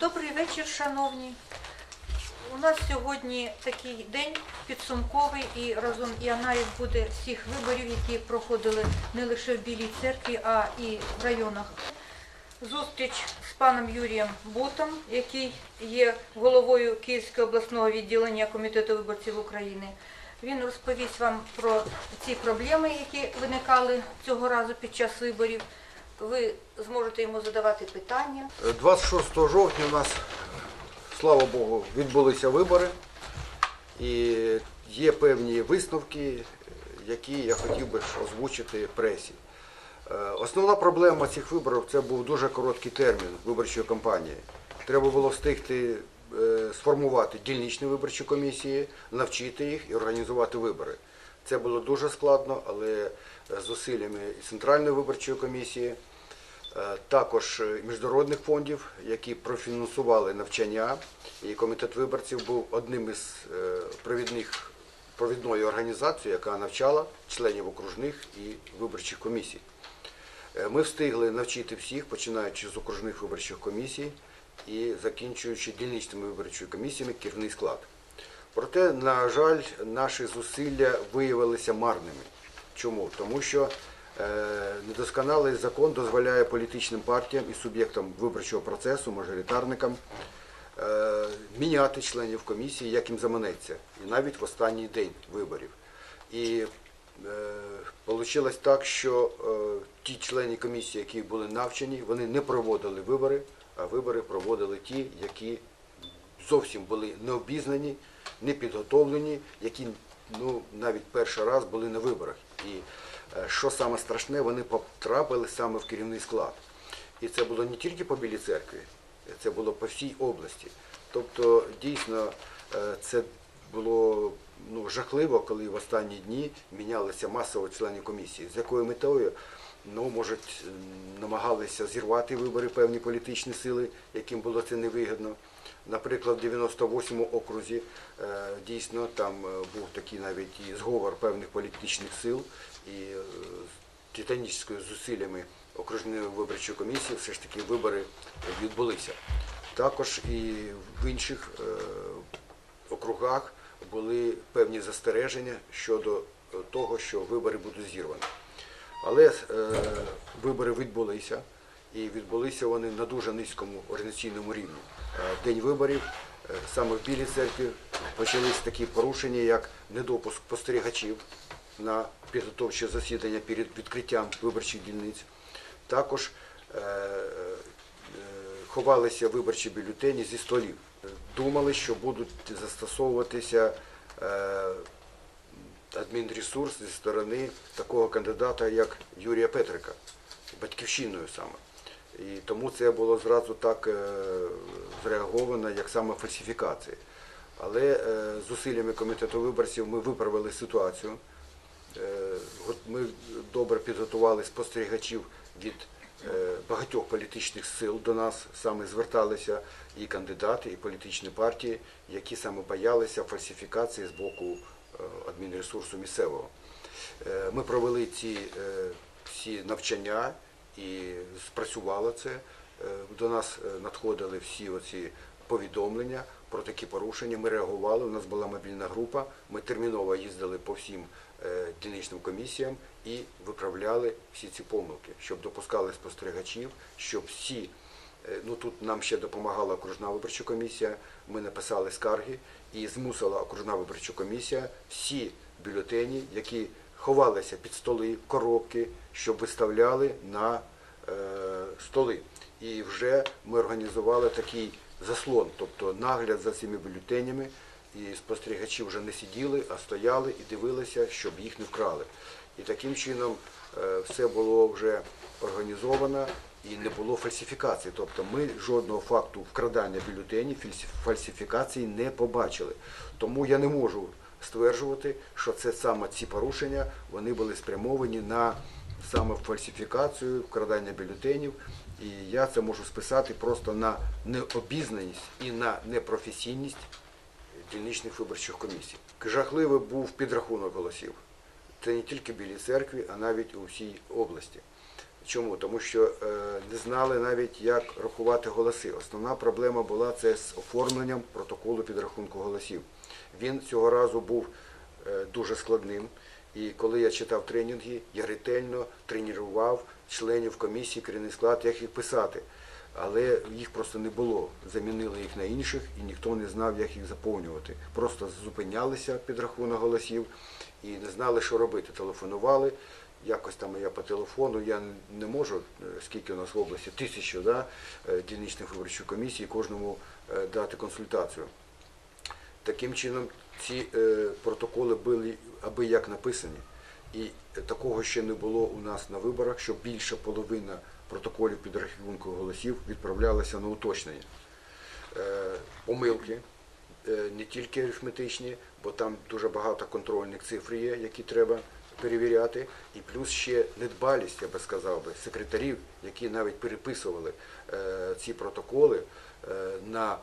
Добрий вечір, шановні. У нас сьогодні такий день підсумковий і разом і аналіз буде всіх виборів, які проходили не лише в Білій церкві, а і в районах. Зустріч з паном Юрієм Бутом, який є головою Київського обласного відділення Комітету виборців України. Він розповість вам про ці проблеми, які виникали цього разу під час виборів. Ви зможете йому задавати питання. 26 жовтня у нас, слава Богу, відбулися вибори. І є певні висновки, які я хотів би озвучити пресі. Е, Основна проблема цих виборів це був дуже короткий термін виборчої кампанії. Треба було встигти е, сформувати дільничні виборчі комісії, навчити їх і організувати вибори. Це було дуже складно, але е, зусиллями Центральної виборчої комісії, е, також е, міжнародних фондів, які профінансували навчання, і комітет виборців був одним із е, провідних провідною організацією, яка навчала членів окружних і виборчих комісій. Е, Ми встигли навчити всіх, починаючи з окружних виборчих комісій і закінчуючи дільничними виборчими комісіями керівний склад. Проте, на жаль, наші зусилля виявилися марними. Чому? Тому що е, недосконалий закон дозволяє політичним партіям і суб'єктам виборчого процесу, мажоритарникам, е, міняти членів комісії, як їм заманеться, і навіть в останній день виборів. І Вийшло так, що е, ті члени комісії, які були навчені, вони не проводили вибори, а вибори проводили ті, які зовсім були не обізнані, не підготовлені, які ну, навіть перший раз були на виборах. І е, що саме страшне, вони потрапили саме в керівний склад. І це було не тільки по Білій церкві, це було по всій області. Тобто, дійсно, е, це було ну, жахливо, коли в останні дні мінялися масово члени комісії. З якою метою? Ну, може, намагалися зірвати вибори певні політичні сили, яким було це невигідно. Наприклад, в 98-му окрузі е, дійсно там е, був такий навіть і зговор певних політичних сил і е, з титанічними зусиллями окружної виборчої комісії все ж таки вибори відбулися. Також і в інших округах були певні застереження щодо того, що вибори будуть зірвані. Але вибори відбулися, і відбулися вони на дуже низькому організаційному рівні. Е, День виборів е, саме в Білій церкві почались такі порушення, як недопуск спостерігачів на підготовче засідання перед відкриттям виборчих дільниць. Також е, ховалися виборчі бюлетені зі столів. Думали, що будуть застосовуватися адмінресурс зі сторони такого кандидата, як Юрія Петрика, батьківщиною саме. І тому це було зразу так е, зреаговано, як саме фальсифікація. Але е, зусиллями комітету виборців ми виправили ситуацію. Е, Ми добре підготували спостерігачів від багатьох політичних сил до нас саме зверталися і кандидати, і політичні партії, які саме боялися фальсифікації з боку адмінресурсу місцевого. Ми провели ці всі навчання і спрацювало це. Е, До нас е, надходили всі оці повідомлення про такі порушення. Ми реагували. У нас була мобільна група. Ми терміново їздили по всім е, дільничним комісіям і виправляли всі ці помилки, щоб допускали спостерігачів, щоб всі. Ну тут нам ще допомагала окружна виборча комісія. Ми написали скарги і змусила окружна виборча комісія всі бюлетені, які ховалися під столи, коробки, щоб виставляли на е, столи. І вже ми організували такий заслон, тобто нагляд за цими бюлетенями, і спостерігачі вже не сиділи, а стояли і дивилися, щоб їх не вкрали. І таким чином е, все було вже організовано і не було фальсифікації. Тобто ми жодного факту вкрадання бюлетенів, фальсифікації не побачили. Тому я не можу стверджувати, що це саме ці порушення вони були спрямовані на саме фальсифікацію, вкрадання бюлетенів. І я це можу списати просто на необізнаність і на непрофесійність дільничних виборчих комісій. Жахливий був підрахунок голосів. Це не тільки Білій церкві, а навіть у всій області. Чому? Тому що е, не знали навіть, як рахувати голоси. Основна проблема була це з оформленням протоколу підрахунку голосів. Він цього разу був е, дуже складним. І коли я читав тренінги, я ретельно тренував членів комісії, керівний склад, як їх писати. Але їх просто не було. Замінили їх на інших, і ніхто не знав, як їх заповнювати. Просто зупинялися під рахунок голосів і не знали, що робити. Телефонували. Якось там я по телефону, я не можу, е, скільки у нас в області, тисячу да, е, дільничних виборчих комісій, кожному дати консультацію. Таким чином, ці е, протоколи були аби як написані. І такого ще не було у нас на виборах, що більша половина протоколів підрахунку голосів відправлялася на уточнення. Е, помилки, е, не тільки арифметичні, бо там дуже багато контрольних цифр є, які треба перевіряти, і плюс ще недбалість, я би сказав би, секретарів, які навіть переписували ці протоколи на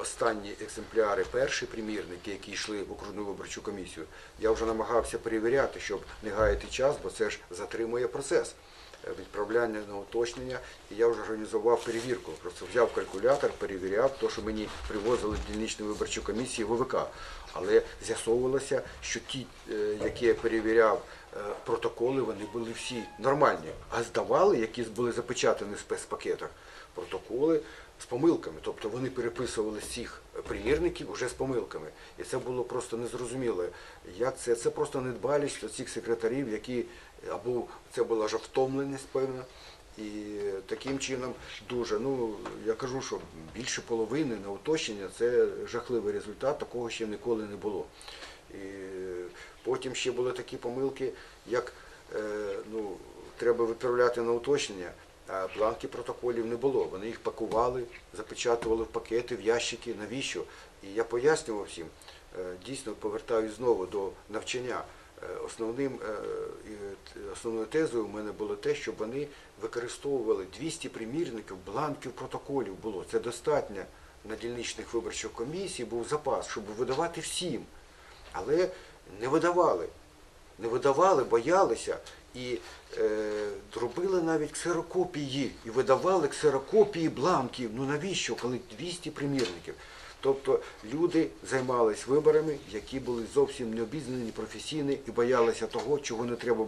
останні екземпляри, перші примірники, які йшли в окружну виборчу комісію. Я вже намагався перевіряти, щоб не гаяти час, бо це ж затримує процес е, відправляння на уточнення, і я вже організував перевірку. Просто взяв калькулятор, перевіряв те, що мені привозили дільничні виборчі комісії ВВК. Але з'ясовувалося, що ті, е, які я перевіряв е, протоколи, вони були всі нормальні. А здавали, які були запечатані в спецпакетах, протоколи з помилками. Тобто вони переписували цих примірників вже з помилками. І це було просто незрозуміло. Як це? Це просто недбалість цих секретарів, які або це була ж втомленість певна. І таким чином дуже, ну я кажу, що більше половини на уточнення це жахливий результат, такого ще ніколи не було. І потім ще були такі помилки, як е, ну, треба відправляти на уточнення, а бланки протоколів не було. Вони їх пакували, запечатували в пакети, в ящики. Навіщо? І я пояснював всім, е, дійсно повертаюсь знову до навчання. Е, Основним, е, основною тезою у мене було те, щоб вони використовували 200 примірників, бланків протоколів було. Це достатньо на дільничних виборчих комісій був запас, щоб видавати всім. Але не видавали. Не видавали, боялися і е, робили навіть ксерокопії і видавали ксерокопії бланків. Ну навіщо, коли 200 примірників? Тобто люди займалися виборами, які були зовсім не обізнані, професійні і боялися того, чого не треба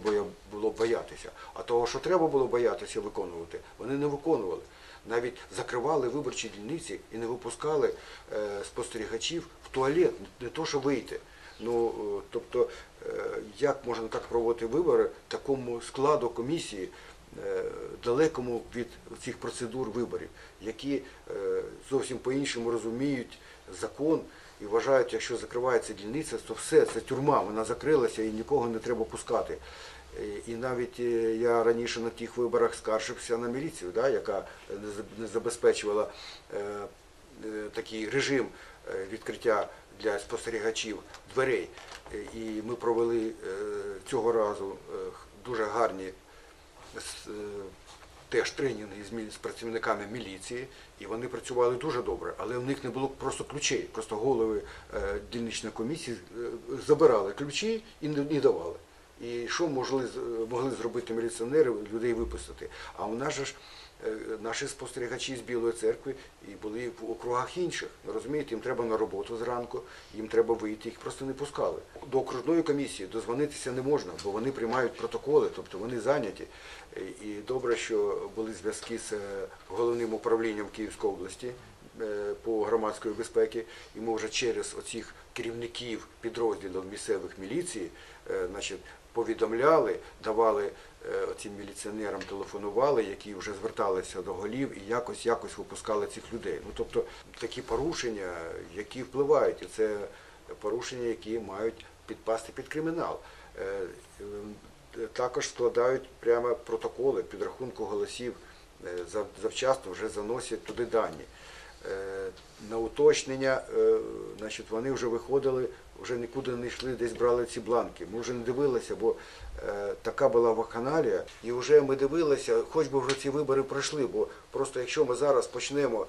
було боятися. А того, що треба було боятися виконувати, вони не виконували. Навіть закривали виборчі дільниці і не випускали е, спостерігачів в туалет, не то, що вийти. Ну, е, тобто, е, як можна так проводити вибори такому складу комісії, е, далекому від цих процедур виборів, які зовсім по-іншому розуміють закон і вважають, якщо закривається дільниця, то все, це тюрма, вона закрилася і нікого не треба пускати. І навіть я раніше на тих виборах скаржився на міліцію, да, яка не забезпечувала такий режим відкриття для спостерігачів дверей. Е, І ми провели е, цього разу е, дуже гарні теж тренінги з працівниками міліції, і вони працювали дуже добре, але в них не було просто ключей. Просто голови дільничної комісії забирали ключі і не давали. І що могли, могли зробити міліціонери, людей випустити? А у нас же ж наші спостерігачі з Білої церкви і були в округах інших. Розумієте, їм треба на роботу зранку, їм треба вийти, їх просто не пускали. До окружної комісії дозвонитися не можна, бо вони приймають протоколи, тобто вони зайняті. І- І добре, що були зв'язки з е, головним управлінням Київської області е, по громадської безпеки, і ми вже через оцих керівників підрозділів місцевих міліції, е, значить, повідомляли, давали е, цим міліціонерам, телефонували, які вже зверталися до голів і якось якось випускали цих людей. Ну тобто такі порушення, які впливають, і це порушення, які мають підпасти під кримінал. Е, е, Також складають прямо протоколи підрахунку голосів, е, завчасно вже заносять туди дані. Е, На уточнення, е, значить, вони вже виходили, вже нікуди не йшли, десь брали ці бланки. Ми вже не дивилися, бо е, така була вакханалія. І вже ми дивилися, хоч би вже ці вибори пройшли, бо просто якщо ми зараз почнемо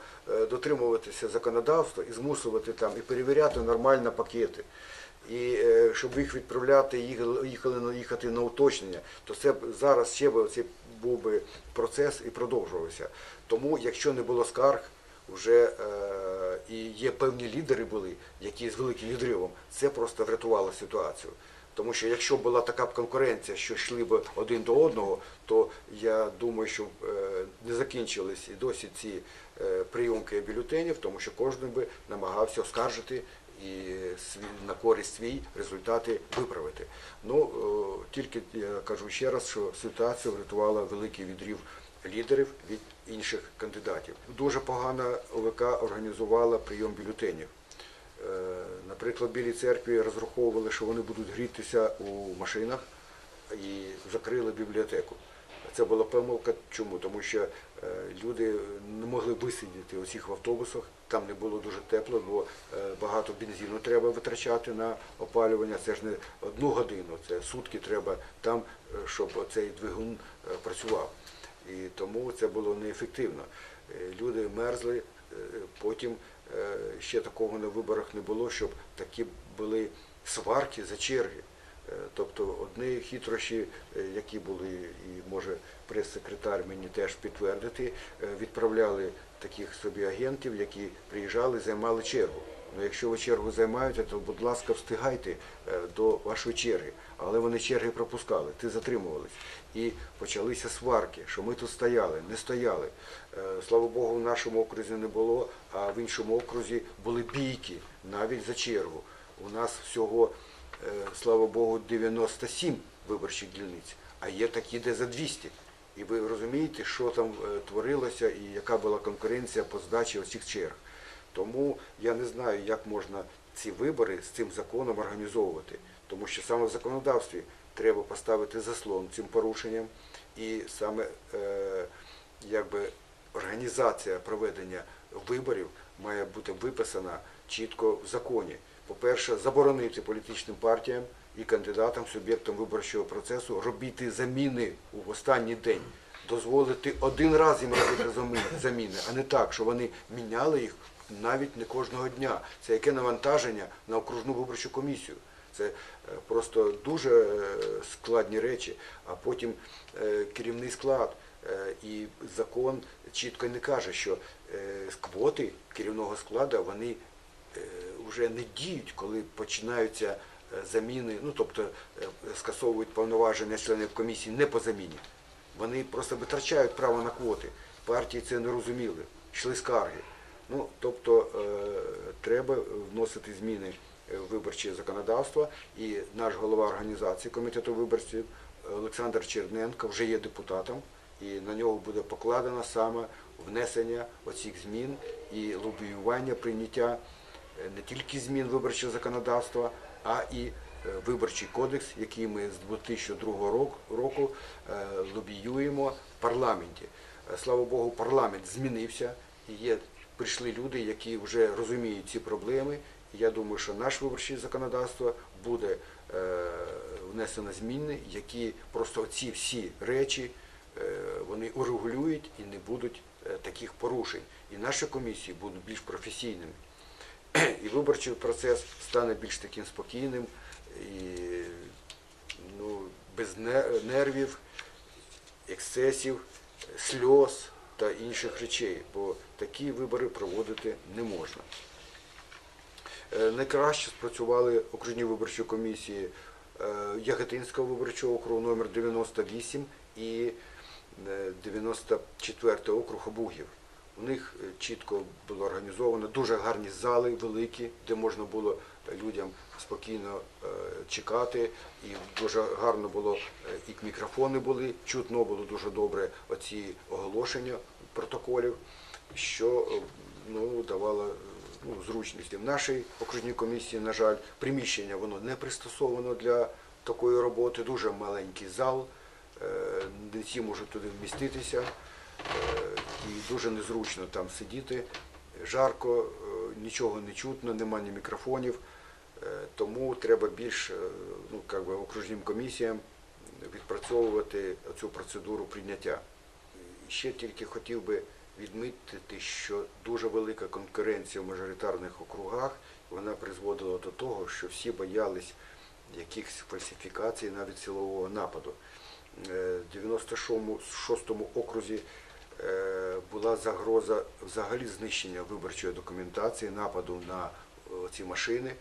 дотримуватися законодавства і змусувати там і перевіряти нормально пакети, і щоб їх відправляти, їхали, їхати на уточнення, то це зараз ще б ці був би процес і продовжувався. Тому, якщо не було скарг, вже е, і є певні лідери були, які з великим відривом, це просто врятувало ситуацію. Тому що якщо була така б конкуренція, що йшли б один до одного, то я думаю, що е, не закінчились і досі ці е, прийомки бюлетенів, тому що кожен би намагався оскаржити і на користь свій результати виправити. Ну тільки я кажу ще раз, що ситуація врятувала великий відрив лідерів від інших кандидатів. Дуже погано ОВК організувала прийом бюлетенів. Е, Наприклад, Білій церкві розраховували, що вони будуть грітися у машинах і закрили бібліотеку. Це була помилка. Чому? Тому що е, люди не могли висидіти у цих автобусах, там не було дуже тепло, бо е, багато бензину треба витрачати на опалювання. Це ж не одну годину, це сутки треба там, щоб цей двигун працював. І тому це було неефективно. Е, Люди мерзли, е, потім е, ще такого на виборах не було, щоб такі були сварки за черги. Тобто одні хитрощі, які були, і може прес-секретар мені теж підтвердити, відправляли таких собі агентів, які приїжджали, займали чергу. Ну, якщо ви чергу займаєте, то, будь ласка, встигайте е, до вашої черги. Але вони черги пропускали, ти затримувались. І почалися сварки, що ми тут стояли, не стояли. Е, Слава Богу, в нашому окрузі не було, а в іншому окрузі були бійки навіть за чергу. У нас всього, е, слава Богу, 97 виборчих дільниць, а є такі, де за 200. І ви розумієте, що там творилося і яка була конкуренція по здачі оцих черг. Тому я не знаю, як можна ці вибори з цим законом організовувати. Тому що саме в законодавстві треба поставити заслон цим порушенням, і саме е, якби організація проведення виборів має бути виписана чітко в законі. По-перше, заборонити політичним партіям і кандидатам, суб'єктам виборчого процесу робити заміни в останній день. Дозволити один раз їм робити замі- заміни, а не так, що вони міняли їх навіть не кожного дня. Це яке навантаження на окружну виборчу комісію. Це е, просто дуже е, складні речі, а потім е, керівний склад. І закон чітко не каже, що квоти керівного складу вони вже не діють, коли починаються заміни, ну тобто скасовують повноваження членів комісії не по заміні. Вони просто витрачають право на квоти. Партії це не розуміли, йшли скарги. Ну, тобто е, треба вносити зміни в виборче законодавство, і наш голова організації комітету виборців Олександр Черненко вже є депутатом, і на нього буде покладено саме внесення оцих змін і лобіювання прийняття е, не тільки змін виборчого законодавства, а і е, виборчий кодекс, який ми з 2002 року, е, лобіюємо в парламенті. Е, Слава Богу, парламент змінився. Є, прийшли люди, які вже розуміють ці проблеми. Я думаю, що наше виборче законодавство буде е, внесено зміни, які просто ці всі речі е, вони урегулюють і не будуть е, таких порушень. І наші комісії будуть більш професійними. І виборчий процес стане більш таким спокійним і ну, без нервів, ексцесів, сльоз та інших речей, бо такі вибори проводити не можна. Е, Найкраще спрацювали окружні виборчі комісії е, Яготинського виборчого округу номер 98 і е, 94 округ Обугів. У них е, чітко було організовано дуже гарні зали великі, де можна було людям спокійно е, чекати. І дуже гарно було, е, і мікрофони були, чутно було дуже добре оці оголошення протоколів, що е, ну, давало ну, зручності. В нашій окружній комісії, на жаль, приміщення воно не пристосовано для такої роботи, дуже маленький зал, не всі можуть туди вміститися. І дуже незручно там сидіти. Жарко, нічого не чутно, нема ні мікрофонів. Е, Тому треба більш е, ну, как би, окружним комісіям відпрацьовувати цю процедуру прийняття. Ще тільки хотів би відмітити, що дуже велика конкуренція в мажоритарних округах вона призводила до того, що всі боялись якихось фальсифікацій, навіть силового нападу. е, 96-му окрузі була загроза взагалі знищення виборчої документації, нападу на ці машини,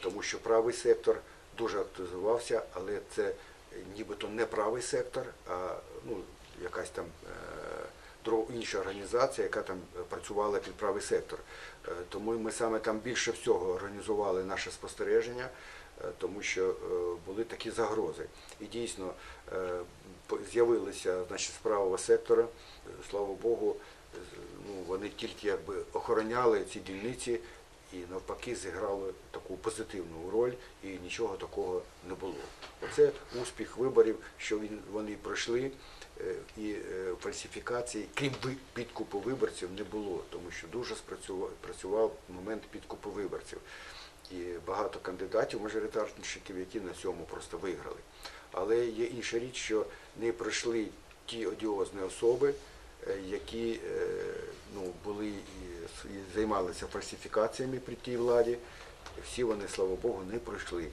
тому що правий сектор дуже активізувався, але це нібито не правий сектор, а ну, якась там е, інша організація, яка там е, працювала під правий сектор. Е, Тому ми саме там більше всього організували наше спостереження, е, тому що е, були такі загрози. І дійсно е, з'явилися значить, з правого сектора, Е, слава Богу, ну, вони тільки якби охороняли ці дільниці і навпаки зіграли таку позитивну роль, і нічого такого не було. Оце успіх виборів, що він, вони пройшли, е, і е, фальсифікацій, крім підкупу виборців, не було, тому що дуже спрацював працював момент підкупу виборців. І багато кандидатів, мажоритарщиків, які на цьому просто виграли. Але є інша річ, що не пройшли ті одіозні особи, які е, ну, були і займалися фальсифікаціями при тій владі. Всі вони, слава Богу, не пройшли.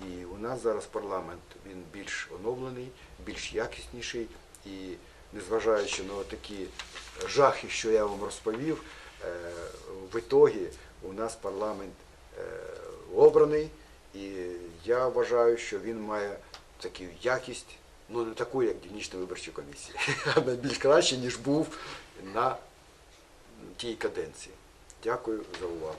І у нас зараз парламент він більш оновлений, більш якісніший. І незважаючи на такі жахи, що я вам розповів, е, в ітогі у нас парламент е, обраний, і я вважаю, що він має таку якість, ну не таку, як дільнична виборча комісія, Вона більш краще, ніж був на тій каденції. Дякую за увагу.